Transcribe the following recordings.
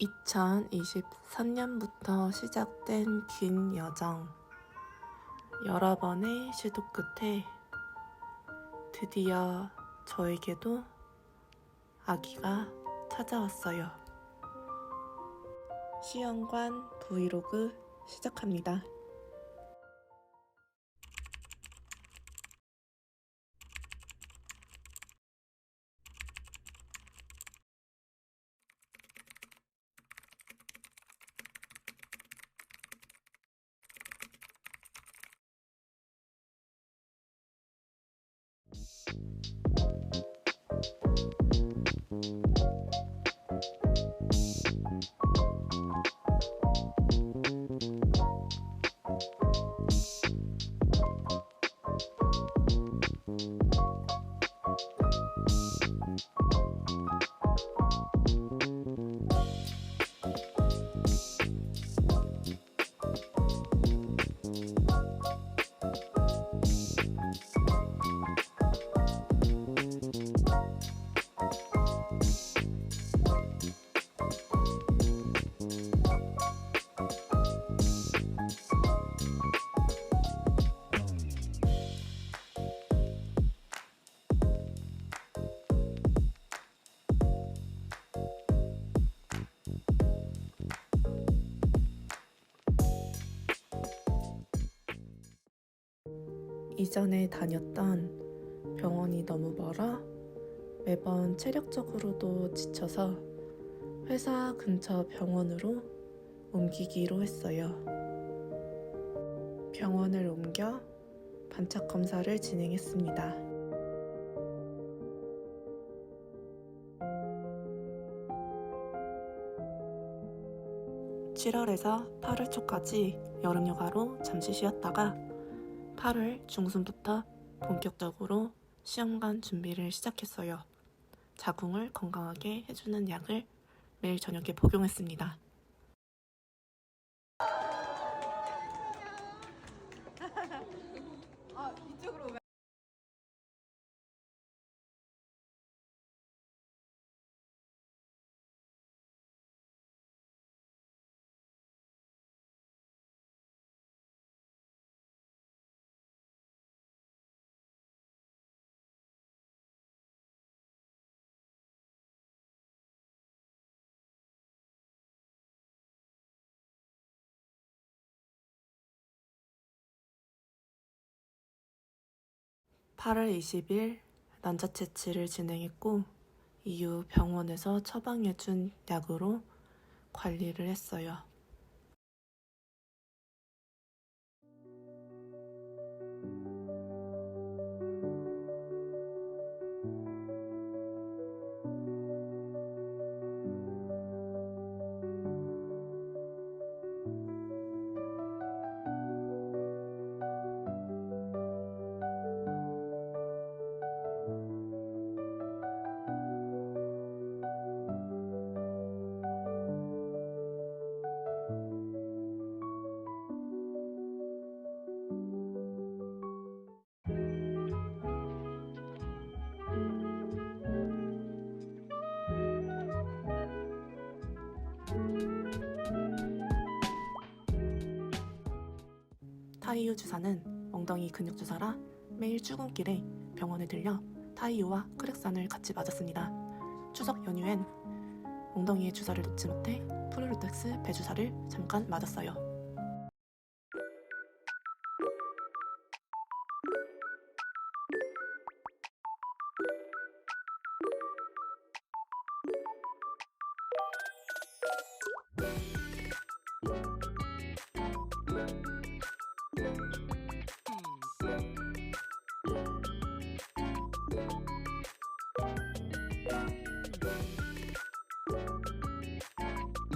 2023년부터 시작된 긴 여정. 여러 번의 시도 끝에 드디어 저에게도 아기가 찾아왔어요. 시연관 브이로그 시작합니다. 이전에 다녔던 병원이 너무 멀어 매번 체력적으로도 지쳐서 회사 근처 병원으로 옮기기로 했어요. 병원을 옮겨 반짝 검사를 진행했습니다. (7월에서 8월) 초까지 여름 휴가로 잠시 쉬었다가 8월 중순부터 본격적으로 시험관 준비를 시작했어요. 자궁을 건강하게 해주는 약을 매일 저녁에 복용했습니다. 8월 20일 난자 채취를 진행했고 이후 병원에서 처방해준 약으로 관리를 했어요. 타이유 주사는 엉덩이 근육 주사라 매일 출근길에 병원에 들려 타이유와 크렉산을 같이 맞았습니다. 추석 연휴엔 엉덩이에 주사를 놓지 못해 프로르텍스 배주사를 잠깐 맞았어요.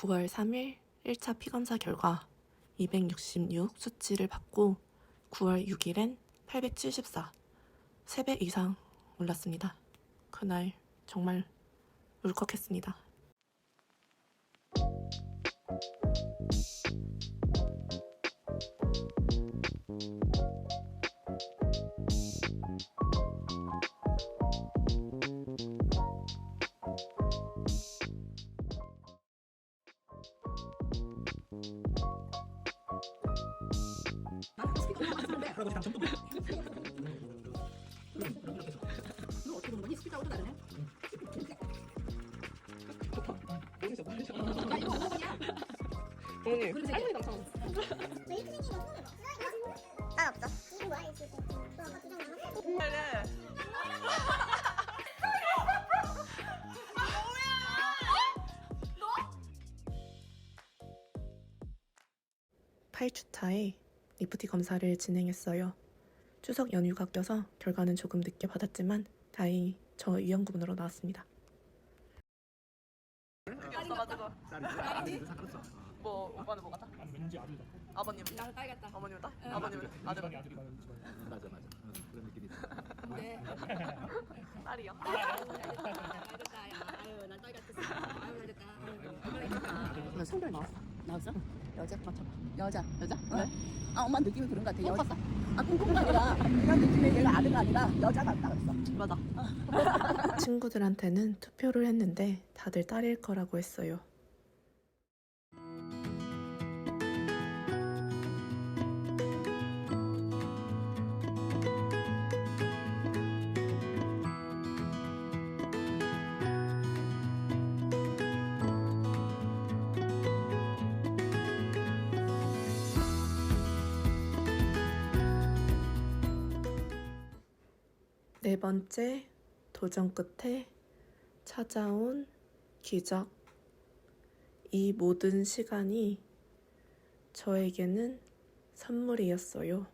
9월 3일 1차 피검사 결과 266 수치를 받고 9월 6일엔 874, 3배 이상 올랐습니다. 그날 정말 울컥했습니다. 못너 어떻게 본 거니? 스피드하고 다르네. 어머니, 할머니 당첨. 지금? 너 아까 두장 남았어? 팔주차에 리프티 검사를 진행했어요. 추석 연휴가 껴서 결과는 조금 늦게 받았지만 다행히 저 위험군으로 나왔습니다. 딸이 상관없어 뭐 오빠는 뭐 같아? 아니 왠지 아들 같고 아버님, 나는 딸 같다. 어머님은 딸? 응. 아버님은 아들, 아들이 아들이 가는 집안 맞아 맞아 응, 그런 느낌이다 근데 딸이요. 아유. 야 아유 난 딸 같았어. 아유 잘됐다. 아유 나 성별 나왔어. 나왔어? 여자 맞춰봐. 여자 여자? 왜? 아 엄마 느낌이 그런 것 같아. 여, 컸어? 아 꿍꿍가 아니라 이런 느낌의 얘가 아들가 아니라 여자 같다 그랬어. 맞아. 친구들한테는 투표를 했는데 다들 딸일 거라고 했어요. 네 번째 도전 끝에 찾아온 기적. 이 모든 시간이 저에게는 선물이었어요.